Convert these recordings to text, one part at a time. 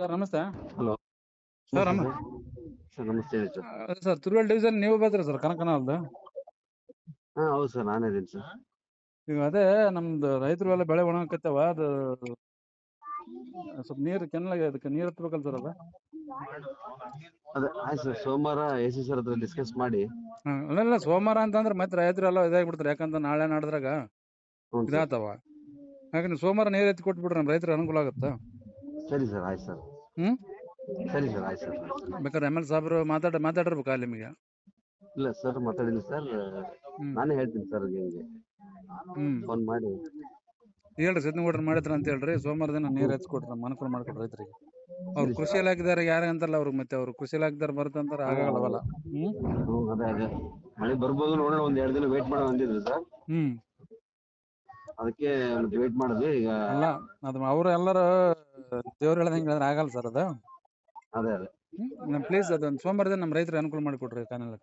Sir ನಮಸ್ತೆ. Hello. Sir sir ನಮಸ್ತೆ ಹೇಳಿ ಸರ್. ಅದೇ ಸರ್ ತುರುವೇಲ್ ಡಿವಿಷನ್ ನೀವು ಬಂದ್ರಿ ಸರ್ ಕನಕನಲ್ದು ಹಾ ಹೌದು ಸರ್ ನಾನೇ ಇದೀನಿ ಸರ್. ಈಗ ಅದೇ ನಮ್ದು ರೈತರು ಎಲ್ಲ ಬೆಳೆ ಒಣಗಕತ್ತವ ಅದು ಸ್ವಲ್ಪ ನೀರು ಕೆನಲಾಗಿ ಅದಕ್ಕೆ ನೀರು ಹತ್ಬೇಕಲ್ಲ ಸರ್ ಅದು. ಅದೇ ಆಯ್ತು ಸರ್ ಸೋಮವಾರ ಎ ಸಿ ಸರ್ ಹತ್ರ ಡಿಸ್ಕಸ್ ಮಾಡಿ. ಹಾಂ ಅಲ್ಲ ಸೋಮವಾರ ಅಂತಂದ್ರೆ ಮತ್ತೆ ರೈತರು ಎಲ್ಲ ಇದಾಗ್ಬಿಡ್ತಾರೆ ಯಾಕಂದ್ರೆ ನಾಳೆ ನಾಡ್ದ್ರಾಗ ಹ್ಞೂ ಸರ್. ಇದಾತವ ಹಾಗೆ ನೀವು ಸೋಮವಾರ ನೀರು ಎತ್ತಿ ಕೊಟ್ಬಿಟ್ರೆ ನಮ್ಮ ರೈತರು ಅನುಕೂಲ ಆಗುತ್ತೆ? ಸರಿ ಸರ್ ಆಯ್ತು ಸರ್. ಹ್ಮ್? ಸರಿ ಸರ್ ಆಯ್ತು ಸರ್ ಬೇಕಾದ್ರೆ ಎಂ ಎಲ್ ಸಾಬ್ರು ಮಾತಾಡ ಮಾತಾಡಿರ್ಬೇಕು ಅಲ್ಲಿ ನಿಮಗೆ? ಇಲ್ಲ ಸರ್ ಮಾತಾಡಿಲ್ಲ ಸರ್. ನಾನೇ ಹೇಳ್ತೀನಿ ಸರ್ ನಿಮಗೆ. ಫೋನ್ ಮಾಡಿ. ಹೇಳ್ರಿ ಸಿದ್ನಗೌಡ್ರು ಮಾಡಿದ್ರ ಅಂತ ಹೇಳ್ರಿ. ಸೋಮವಾರ ದಿನ ನೀರು ಹಚ್ಕೊಡ್ರಿ ನಮ್ಮ ಅನುಕೂಲ ಮಾಡ್ಕೊಡ್ರಿ ರೈತರಿಗೆ. ಅವ್ರು ಕೃಷಿಯಲ್ಲಿ ಕೃಷಿ ಇಲಾಖೆದಾರ ಯಾರು ಅಂತಲ್ಲ ಅವ್ರಿಗೆ ಮತ್ತೆ ಅವ್ರು. ಕೃಷಿ ಇಲಾಖೆದಾರ ಬರುತ್ತಂತಾರೆ ಆಗಲ್ಲವಲ್ಲ. ಹ್ಮ್? ಹ್ಞೂ ಅದೇ ಅದೇ. ಮಳೆ ಬರ್ಬೋದು ನೋಡೋಣ ಒಂದ್ ಎರಡು ದಿನ ವೇಟ್ ಮಾಡೋಣ ಅಂದಿದ್ರು ಸರ್. ಹ್ಮ್. ಅದಕ್ಕೆ ವೇಟ್ ಮಾಡಿದ್ವಿ ಈಗ ಅಲ್ಲ ಅದು ಅವ್ರು ಎಲ್ಲರೂ ದೇವ್ರು ಹೇಳ್ದಂಗೆ ಹೇಳಿದ್ರೆ ಆಗಲ್ಲ ಸರ್ ಅದು. ಅದೇ ಅದೇ. ನಮ್ಮ ಪ್ಲೀಸ್ ಅದೊಂದು ಸೋಮವಾರದ ದಿನ ನಮ್ಮ ರೈತರಿಗೆ ಅನುಕೂಲ ಮಾಡಿಕೊಡ್ರಿ ಕಾನಲ್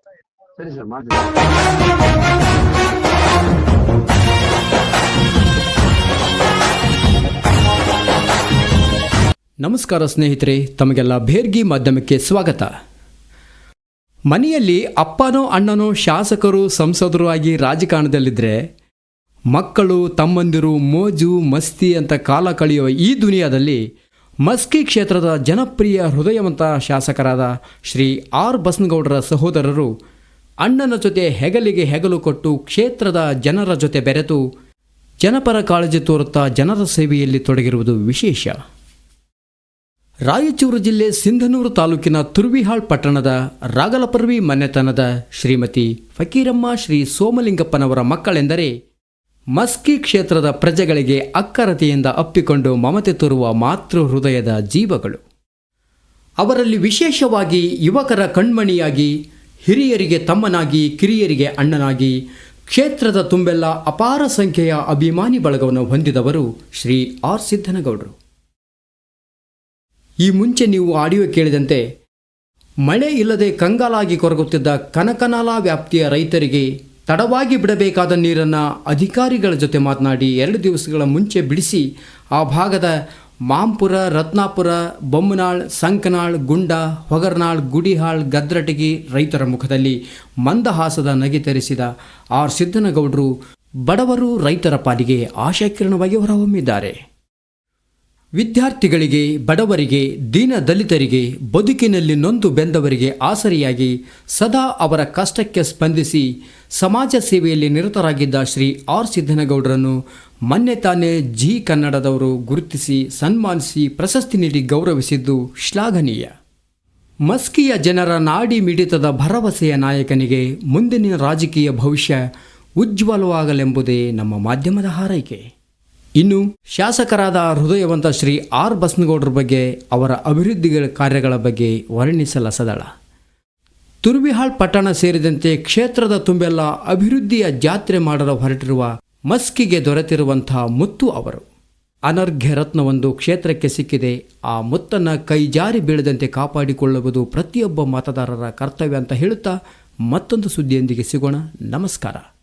ಸರಿ ಸರ್ ಮಾಡ್ತೀನಿ ನಮಸ್ಕಾರ ಸ್ನೇಹಿತರೆ ತಮಗೆಲ್ಲ ಭೇರ್ಗಿ ಮಾಧ್ಯಮಕ್ಕೆ ಸ್ವಾಗತ. ಮನೆಯಲ್ಲಿ ಅಪ್ಪನೋ ಅಣ್ಣನೋ ಶಾಸಕರು ಸಂಸದರು ಆಗಿ ರಾಜಕಾರಣದಲ್ಲಿದ್ದರೆ ಮಕ್ಕಳು ತಮ್ಮಂದಿರು ಮೋಜು ಮಸ್ತಿ ಅಂತ ಕಾಲ ಕಳೆಯುವ ಈ ದುನಿಯಾದಲ್ಲಿ ಮಸ್ಕಿ ಕ್ಷೇತ್ರದ ಜನಪ್ರಿಯ ಹೃದಯವಂತ ಶಾಸಕರಾದ ಶ್ರೀ ಆರ್ ಬಸನಗೌಡರ ಸಹೋದರರು ಅಣ್ಣನ ಜೊತೆ ಹೆಗಲಿಗೆ ಹೆಗಲು ಕೊಟ್ಟು ಕ್ಷೇತ್ರದ ಜನರ ಜೊತೆ ಬೆರೆತು ಜನಪರ ಕಾಳಜಿ ತೋರುತ್ತಾ ಜನರ ಸೇವೆಯಲ್ಲಿ ತೊಡಗಿರುವುದು ವಿಶೇಷ. ರಾಯಚೂರು ಜಿಲ್ಲೆ ಸಿಂಧನೂರು ತಾಲೂಕಿನ ತುರ್ವಿಹಾಳ್ ಪಟ್ಟಣದ ರಾಗಲಪರ್ವಿ ಮನೆತನದ ಶ್ರೀಮತಿ ಫಕೀರಮ್ಮ ಶ್ರೀ ಸೋಮಲಿಂಗಪ್ಪನವರ ಮಕ್ಕಳೆಂದರೆ ಮಸ್ಕಿ ಕ್ಷೇತ್ರದ ಪ್ರಜೆಗಳಿಗೆ ಅಕ್ಕರತೆಯಿಂದ ಅಪ್ಪಿಕೊಂಡು ಮಮತೆ ತೋರುವ ಮಾತೃ ಹೃದಯದ ಜೀವಗಳು. ಅವರಲ್ಲಿ ವಿಶೇಷವಾಗಿ ಯುವಕರ ಕಣ್ಮಣಿಯಾಗಿ, ಹಿರಿಯರಿಗೆ ತಮ್ಮನಾಗಿ, ಕಿರಿಯರಿಗೆ ಅಣ್ಣನಾಗಿ, ಕ್ಷೇತ್ರದ ತುಂಬೆಲ್ಲ ಅಪಾರ ಸಂಖ್ಯೆಯ ಅಭಿಮಾನಿ ಬಳಗವನ್ನು ಹೊಂದಿದವರು ಶ್ರೀ ಆರ್ ಸಿದ್ದನಗೌಡರು. ಈ ಮುಂಚೆ ನೀವು ಆಡಿಯೋ ಕೇಳಿದಂತೆ, ಮಳೆ ಇಲ್ಲದೆ ಕಂಗಾಲಾಗಿ ಕೊರಗುತ್ತಿದ್ದ ಕನಕನಾಲಾ ವ್ಯಾಪ್ತಿಯ ರೈತರಿಗೆ ತಡವಾಗಿ ಬಿಡಬೇಕಾದ ನೀರನ್ನು ಅಧಿಕಾರಿಗಳ ಜೊತೆ ಮಾತನಾಡಿ ಎರಡು ದಿವಸಗಳ ಮುಂಚೆ ಬಿಡಿಸಿ ಆ ಭಾಗದ ಮಾಂಪುರ, ರತ್ನಾಪುರ, ಬೊಮ್ಮನಾಳ್, ಸಂಕನಾಳ್, ಗುಂಡ, ಹೊಗರ್ನಾಳ್, ಗುಡಿಹಾಳ್, ಗದ್ರಟಗಿ ರೈತರ ಮುಖದಲ್ಲಿ ಮಂದಹಾಸದ ನಗೆ ತೆರೆಸಿದ ಆರ್ ಸಿದ್ದನಗೌಡರು ಬಡವರು ರೈತರ ಪಾಲಿಗೆ ಆಶಾಕಿರಣವಾಗಿ ಹೊರಹೊಮ್ಮಿದ್ದಾರೆ. ವಿದ್ಯಾರ್ಥಿಗಳಿಗೆ, ಬಡವರಿಗೆ, ದೀನ ದಲಿತರಿಗೆ, ಬದುಕಿನಲ್ಲಿ ನೊಂದು ಬೆಂದವರಿಗೆ ಆಸರಿಯಾಗಿ ಸದಾ ಅವರ ಕಷ್ಟಕ್ಕೆ ಸ್ಪಂದಿಸಿ ಸಮಾಜ ಸೇವೆಯಲ್ಲಿ ನಿರತರಾಗಿದ್ದ ಶ್ರೀ ಆರ್ ಸಿದ್ದನಗೌಡರನ್ನು ಮೊನ್ನೆ ತಾನೇ ಜಿ ಕನ್ನಡದವರು ಗುರುತಿಸಿ ಸನ್ಮಾನಿಸಿ ಪ್ರಶಸ್ತಿ ನೀಡಿ ಗೌರವಿಸಿದ್ದು ಶ್ಲಾಘನೀಯ. ಮಸ್ಕಿಯ ಜನರ ನಾಡಿ ಮಿಡಿತದ ಭರವಸೆಯ ನಾಯಕನಿಗೆ ಮುಂದಿನ ರಾಜಕೀಯ ಭವಿಷ್ಯ ಉಜ್ವಲವಾಗಲೆಂಬುದೇ ನಮ್ಮ ಮಾಧ್ಯಮದ ಹಾರೈಕೆ. ಇನ್ನು ಶಾಸಕರಾದ ಹೃದಯವಂತ ಶ್ರೀ ಆರ್ ಬಸನಗೌಡರ ಬಗ್ಗೆ, ಅವರ ಅಭಿವೃದ್ಧಿ ಕಾರ್ಯಗಳ ಬಗ್ಗೆ ವರ್ಣಿಸಲ ಸದಳ ತುರ್ವಿಹಾಳ್ ಪಟ್ಟಣ ಸೇರಿದಂತೆ ಕ್ಷೇತ್ರದ ತುಂಬೆಲ್ಲ ಅಭಿವೃದ್ಧಿಯ ಜಾತ್ರೆ ಮಾಡಲು ಹೊರಟಿರುವ ಮಸ್ಕಿಗೆ ದೊರೆತಿರುವಂಥ ಮುತ್ತು ಅವರು. ಅನರ್ಘ್ಯ ರತ್ನವೊಂದು ಕ್ಷೇತ್ರಕ್ಕೆ ಸಿಕ್ಕಿದೆ. ಆ ಮುತ್ತನ್ನು ಕೈ ಜಾರಿ ಬೀಳದಂತೆ ಕಾಪಾಡಿಕೊಳ್ಳುವುದು ಪ್ರತಿಯೊಬ್ಬ ಮತದಾರರ ಕರ್ತವ್ಯ ಅಂತ ಹೇಳುತ್ತಾ ಮತ್ತೊಂದು ಸುದ್ದಿಯೊಂದಿಗೆ ಸಿಗೋಣ. ನಮಸ್ಕಾರ.